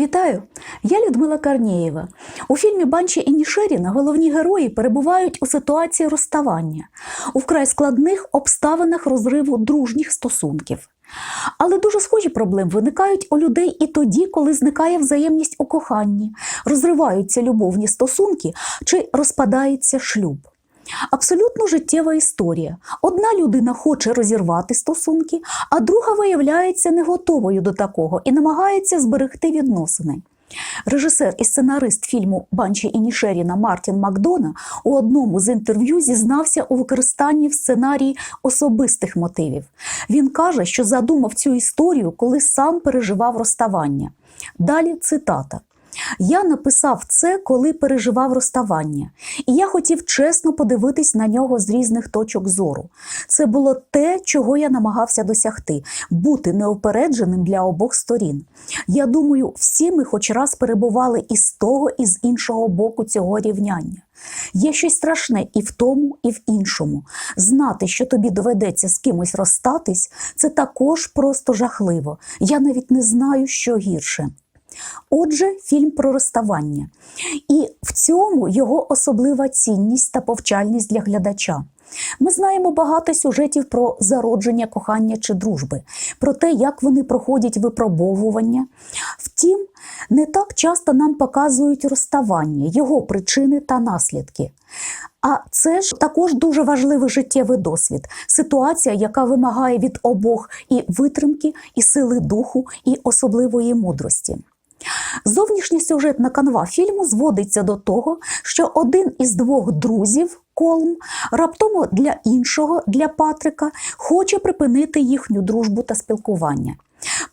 Вітаю! Я Людмила Карнієва. У фільмі Банчі і Нішеріна головні герої перебувають у ситуації розставання, у вкрай складних обставинах розриву дружніх стосунків. Але дуже схожі проблеми виникають у людей і тоді, коли зникає взаємність у коханні, розриваються любовні стосунки чи розпадається шлюб. Абсолютно життєва історія. Одна людина хоче розірвати стосунки, а друга виявляється не готовою до такого і намагається зберегти відносини. Режисер і сценарист фільму Банчі і Нішеріна Мартін Макдона у одному з інтерв'ю зізнався у використанні в сценарії особистих мотивів. Він каже, що задумав цю історію, коли сам переживав розставання. Далі цитата. Я написав це, коли переживав розставання, і я хотів чесно подивитись на нього з різних точок зору. Це було те, чого я намагався досягти бути неопередженим для обох сторін. Я думаю, всі ми хоч раз перебували і з того, і з іншого боку цього рівняння. Є щось страшне і в тому, і в іншому. Знати, що тобі доведеться з кимось розстатись, це також просто жахливо. Я навіть не знаю, що гірше. Отже, фільм про розставання. І в цьому його особлива цінність та повчальність для глядача. Ми знаємо багато сюжетів про зародження кохання чи дружби, про те, як вони проходять випробовування. Втім, не так часто нам показують розставання, його причини та наслідки. А це ж також дуже важливий життєвий досвід, ситуація, яка вимагає від обох і витримки, і сили духу, і особливої мудрості. Зовнішня сюжетна канва фільму зводиться до того, що один із двох друзів Колм раптом для іншого, для Патрика, хоче припинити їхню дружбу та спілкування.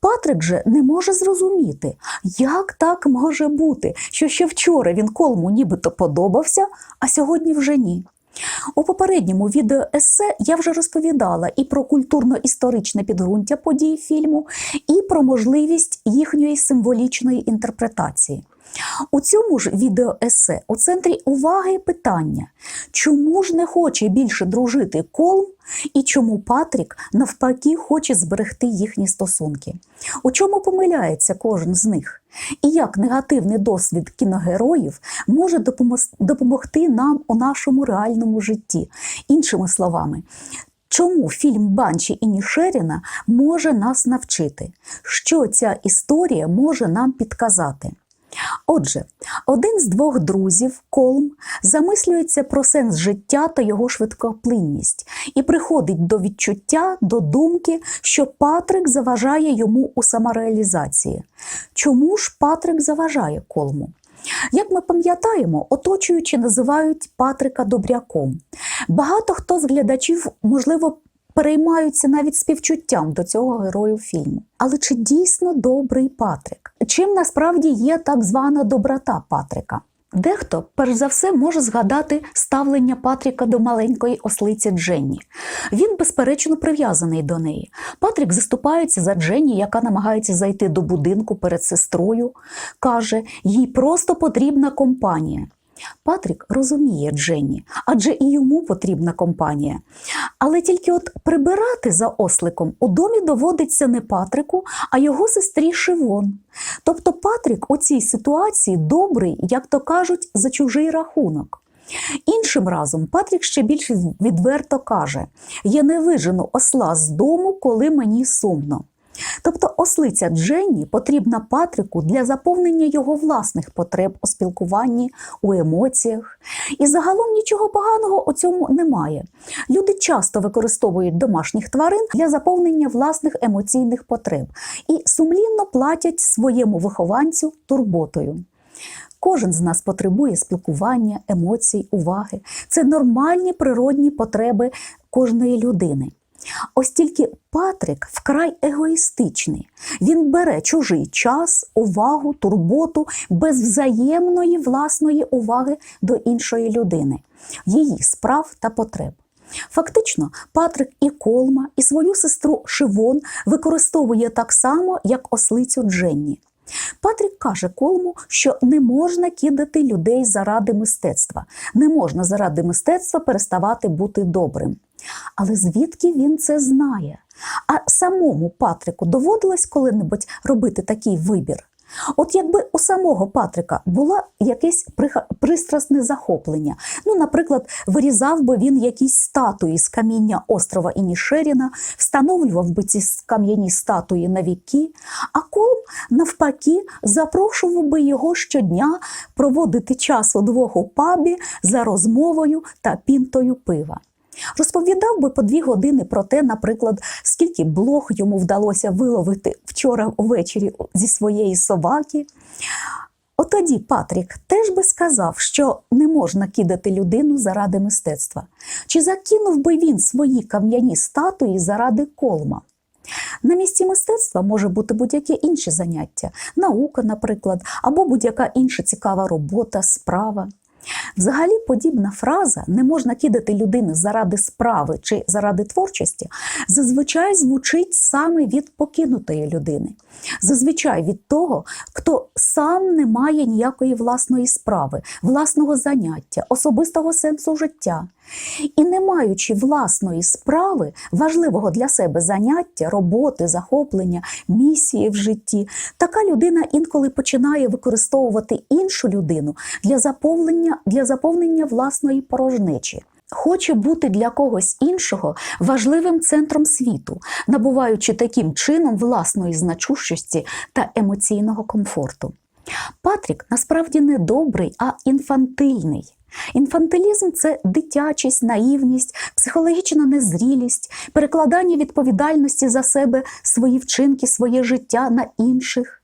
Патрик же не може зрозуміти, як так може бути, що ще вчора він Колму нібито подобався, а сьогодні вже ні. У попередньому відеоесе я вже розповідала і про культурно-історичне підґрунтя подій фільму, і про можливість їхньої символічної інтерпретації. У цьому ж відеоесе у центрі уваги питання, чому ж не хоче більше дружити Колм і чому Патрік навпаки хоче зберегти їхні стосунки? У чому помиляється кожен з них? І як негативний досвід кіногероїв може допомогти нам у нашому реальному житті? Іншими словами, Чому фільм Банчі і Нішеріна може нас навчити? Що ця історія може нам підказати? Отже, один з двох друзів, Колм, замислюється про сенс життя та його швидкоплинність і приходить до відчуття, до думки, що Патрик заважає йому у самореалізації. Чому ж Патрик заважає Колму? Як ми пам'ятаємо, оточуючи називають Патрика добряком. Багато хто з глядачів, можливо, переймаються навіть співчуттям до цього герою фільму. Але чи дійсно добрий Патрик? Чим насправді є так звана доброта Патрика? Дехто, перш за все, може згадати ставлення Патріка до маленької ослиці Дженні. Він, безперечно, прив'язаний до неї. Патрік заступається за Дженні, яка намагається зайти до будинку перед сестрою. Каже, їй просто потрібна компанія. Патрік розуміє Дженні, адже і йому потрібна компанія. Але тільки от прибирати за осликом у домі доводиться не Патрику, а його сестрі Шивон. Тобто Патрік у цій ситуації добрий, як то кажуть, за чужий рахунок. Іншим разом Патрік ще більш відверто каже: Я не вижену осла з дому, коли мені сумно. Тобто ослиця Дженні потрібна Патрику для заповнення його власних потреб у спілкуванні, у емоціях. І загалом нічого поганого у цьому немає. Люди часто використовують домашніх тварин для заповнення власних емоційних потреб і сумлінно платять своєму вихованцю турботою. Кожен з нас потребує спілкування, емоцій, уваги. Це нормальні природні потреби кожної людини. Ось тільки Патрик вкрай егоїстичний. Він бере чужий час, увагу, турботу без взаємної власної уваги до іншої людини, її справ та потреб. Фактично, Патрик і Колма, і свою сестру Шивон використовує так само, як ослицю Дженні. Патрік каже Колму, що не можна кидати людей заради мистецтва, не можна заради мистецтва переставати бути добрим. Але звідки він це знає? А самому Патрику доводилось коли-небудь робити такий вибір? От якби у самого Патрика було якесь пристрасне захоплення, ну, наприклад, вирізав би він якісь статуї з каміння острова Інішеріна, встановлював би ці кам'яні статуї на віки, а Колм, навпаки, запрошував би його щодня проводити час удвох у пабі за розмовою та пінтою пива. Розповідав би по дві години про те, наприклад, скільки блох йому вдалося виловити вчора ввечері зі своєї собаки. Отоді Патрік теж би сказав, що не можна кидати людину заради мистецтва. Чи закинув би він свої кам'яні статуї заради колма? На місці мистецтва може бути будь-яке інше заняття, наука, наприклад, або будь-яка інша цікава робота, справа. Взагалі, подібна фраза не можна кидати людини заради справи чи заради творчості, зазвичай звучить саме від покинутої людини, зазвичай від того, хто сам не має ніякої власної справи, власного заняття, особистого сенсу життя. І не маючи власної справи, важливого для себе заняття, роботи, захоплення, місії в житті, така людина інколи починає використовувати іншу людину для заповнення, для заповнення власної порожнечі. Хоче бути для когось іншого важливим центром світу, набуваючи таким чином власної значущості та емоційного комфорту. Патрік насправді не добрий, а інфантильний. Інфантилізм це дитячість, наївність, психологічна незрілість, перекладання відповідальності за себе, свої вчинки, своє життя на інших.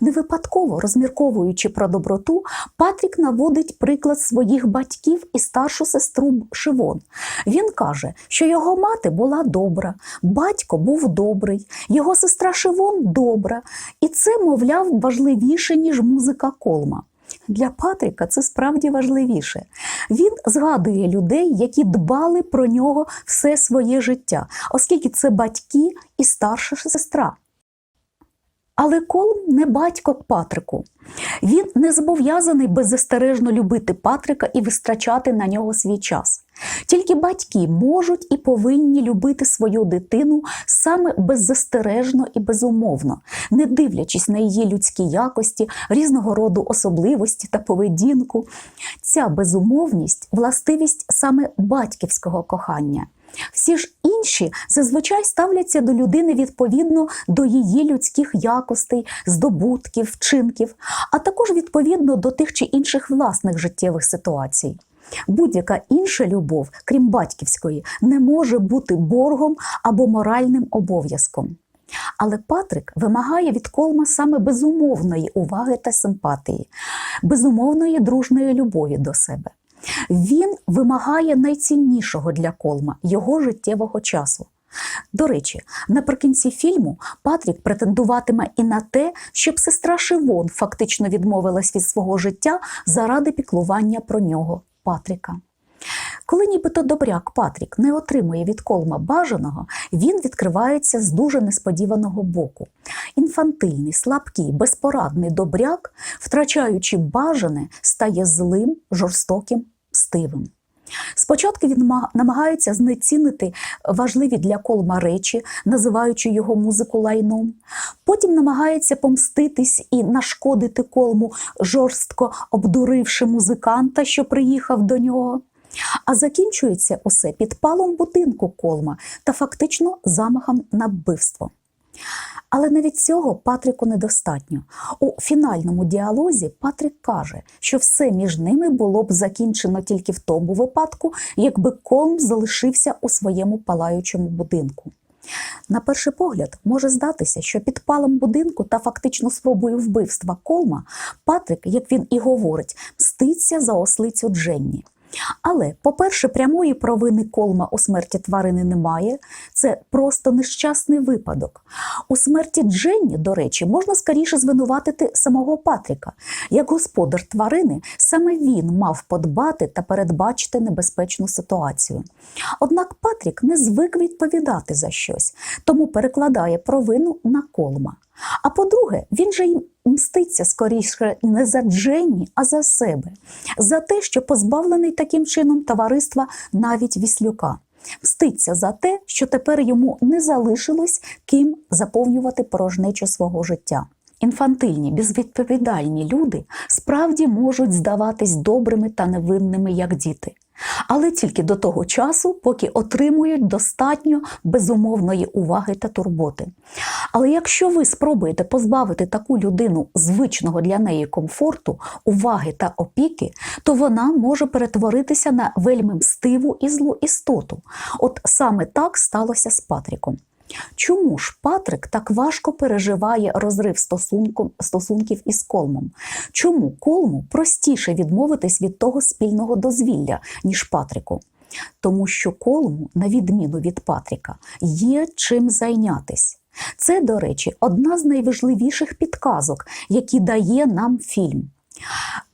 Не випадково, розмірковуючи про доброту, Патрік наводить приклад своїх батьків і старшу сестру Шивон. Він каже, що його мати була добра, батько був добрий, його сестра Шивон добра, і це, мовляв, важливіше, ніж музика колма. Для Патріка це справді важливіше. Він згадує людей, які дбали про нього все своє життя, оскільки це батьки і старша сестра. Але Колм не батько Патрику. Він не зобов'язаний беззастережно любити Патрика і витрачати на нього свій час. Тільки батьки можуть і повинні любити свою дитину саме беззастережно і безумовно, не дивлячись на її людські якості, різного роду особливості та поведінку. Ця безумовність властивість саме батьківського кохання. Всі ж інші зазвичай ставляться до людини відповідно до її людських якостей, здобутків, вчинків, а також відповідно до тих чи інших власних життєвих ситуацій. Будь-яка інша любов, крім батьківської, не може бути боргом або моральним обов'язком. Але Патрик вимагає від Колма саме безумовної уваги та симпатії, безумовної дружної любові до себе. Він вимагає найціннішого для Колма його життєвого часу. До речі, наприкінці фільму Патрік претендуватиме і на те, щоб сестра Шивон фактично відмовилась від свого життя заради піклування про нього Патріка. Коли нібито добряк Патрік не отримує від колма бажаного, він відкривається з дуже несподіваного боку. Інфантильний, слабкий, безпорадний добряк, втрачаючи бажане, стає злим, жорстоким, стивим. Спочатку він намагається знецінити важливі для колма речі, називаючи його музику лайном. Потім намагається помститись і нашкодити колму, жорстко обдуривши музиканта, що приїхав до нього. А закінчується усе підпалом будинку колма та фактично замахом на вбивство. Але навіть цього Патріку недостатньо. У фінальному діалозі Патрік каже, що все між ними було б закінчено тільки в тому випадку, якби Колм залишився у своєму палаючому будинку. На перший погляд може здатися, що підпалом будинку та фактично спробою вбивства Колма Патрик, як він і говорить, мститься за ослицю Дженні. Але, по-перше, прямої провини колма у смерті тварини немає, це просто нещасний випадок. У смерті Дженні, до речі, можна скоріше звинуватити самого Патріка. Як господар тварини, саме він мав подбати та передбачити небезпечну ситуацію. Однак Патрік не звик відповідати за щось, тому перекладає провину на колма. А по-друге, він же й мститься скоріше не за Дженні, а за себе, за те, що позбавлений таким чином товариства навіть віслюка. Мститься за те, що тепер йому не залишилось ким заповнювати порожнечу свого життя. інфантильні, безвідповідальні люди справді можуть здаватись добрими та невинними, як діти. Але тільки до того часу, поки отримують достатньо безумовної уваги та турботи. Але якщо ви спробуєте позбавити таку людину звичного для неї комфорту, уваги та опіки, то вона може перетворитися на вельми мстиву і злу істоту. От саме так сталося з Патріком. Чому ж Патрик так важко переживає розрив стосунку, стосунків із Колмом? Чому Колму простіше відмовитись від того спільного дозвілля, ніж Патрику? Тому що Колму, на відміну від Патріка, є чим зайнятись. Це, до речі, одна з найважливіших підказок, які дає нам фільм.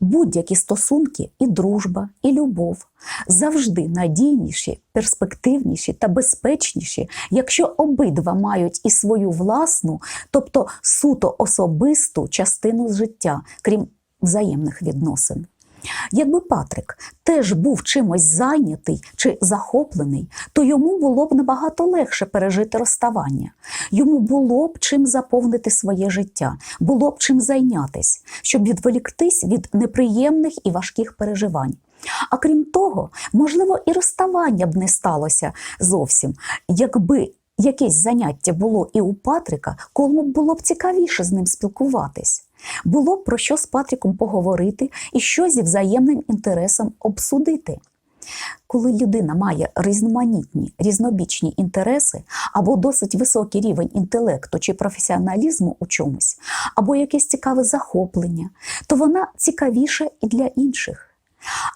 Будь-які стосунки, і дружба, і любов завжди надійніші, перспективніші та безпечніші, якщо обидва мають і свою власну, тобто суто особисту частину життя, крім взаємних відносин. Якби Патрик теж був чимось зайнятий чи захоплений, то йому було б набагато легше пережити розставання. Йому було б чим заповнити своє життя, було б чим зайнятись, щоб відволіктись від неприємних і важких переживань. А крім того, можливо, і розставання б не сталося зовсім, якби якесь заняття було і у Патрика, кому було б цікавіше з ним спілкуватись. Було б про що з Патріком поговорити і що зі взаємним інтересом обсудити. Коли людина має різноманітні, різнобічні інтереси або досить високий рівень інтелекту чи професіоналізму у чомусь, або якесь цікаве захоплення, то вона цікавіша і для інших.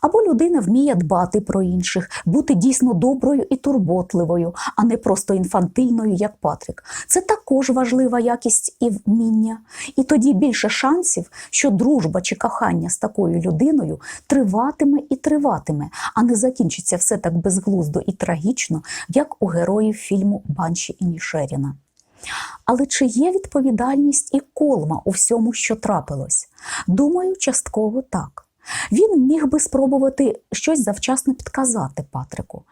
Або людина вміє дбати про інших, бути дійсно доброю і турботливою, а не просто інфантильною, як Патрик. Це також важлива якість і вміння. І тоді більше шансів, що дружба чи кохання з такою людиною триватиме і триватиме, а не закінчиться все так безглуздо і трагічно, як у героїв фільму Банші і Нішеріна. Але чи є відповідальність і колма у всьому, що трапилось? Думаю, частково так. Він міг би спробувати щось завчасно підказати Патрику,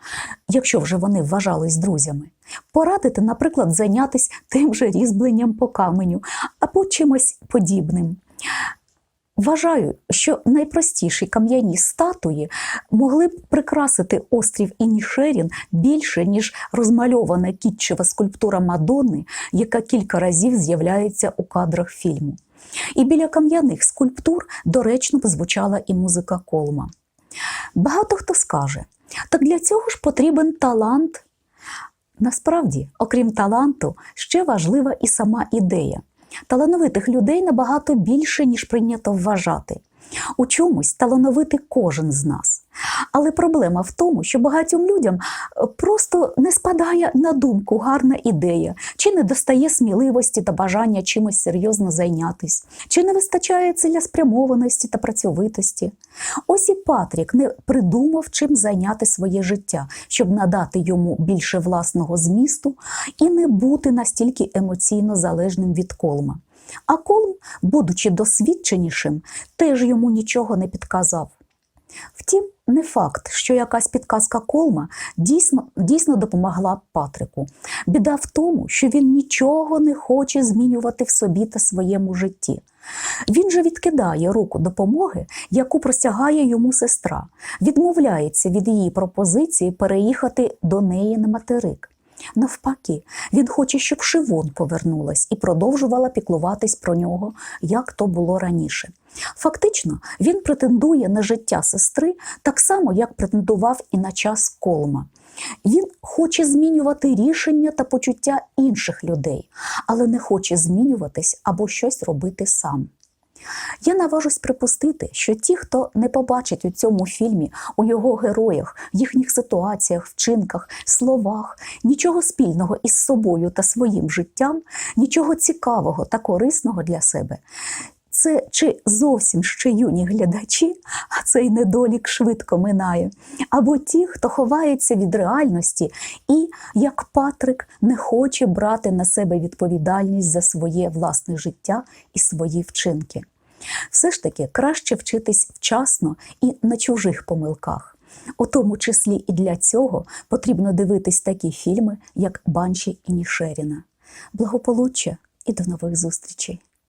якщо вже вони вважались друзями. Порадити, наприклад, зайнятися тим же різьбленням по каменю або чимось подібним. Вважаю, що найпростіші кам'яні статуї могли б прикрасити острів Інішерін більше, ніж розмальована кітчева скульптура Мадонни, яка кілька разів з'являється у кадрах фільму. І біля кам'яних скульптур доречно б звучала і музика колма. Багато хто скаже, так для цього ж потрібен талант. Насправді, окрім таланту, ще важлива і сама ідея. Талановитих людей набагато більше, ніж прийнято вважати. У чомусь талановитий кожен з нас. Але проблема в тому, що багатьом людям е, просто не спадає на думку гарна ідея, чи не достає сміливості та бажання чимось серйозно зайнятись, чи не вистачає цілеспрямованості та працьовитості. Ось і Патрік не придумав, чим зайняти своє життя, щоб надати йому більше власного змісту і не бути настільки емоційно залежним від колма. А Колм, будучи досвідченішим, теж йому нічого не підказав. Втім, не факт, що якась підказка Колма дійсно, дійсно допомогла Патрику. Біда в тому, що він нічого не хоче змінювати в собі та своєму житті. Він же відкидає руку допомоги, яку простягає йому сестра, відмовляється від її пропозиції переїхати до неї на материк. Навпаки, він хоче, щоб Шивон повернулась і продовжувала піклуватись про нього, як то було раніше. Фактично, він претендує на життя сестри так само, як претендував і на час колма. Він хоче змінювати рішення та почуття інших людей, але не хоче змінюватись або щось робити сам. Я наважусь припустити, що ті, хто не побачить у цьому фільмі, у його героях, їхніх ситуаціях, вчинках, словах, нічого спільного із собою та своїм життям, нічого цікавого та корисного для себе. Це чи зовсім ще юні глядачі, а цей недолік швидко минає, або ті, хто ховається від реальності і, як Патрик, не хоче брати на себе відповідальність за своє власне життя і свої вчинки. Все ж таки краще вчитись вчасно і на чужих помилках. У тому числі і для цього потрібно дивитись такі фільми, як Банші і Нішеріна. Благополуччя і до нових зустрічей!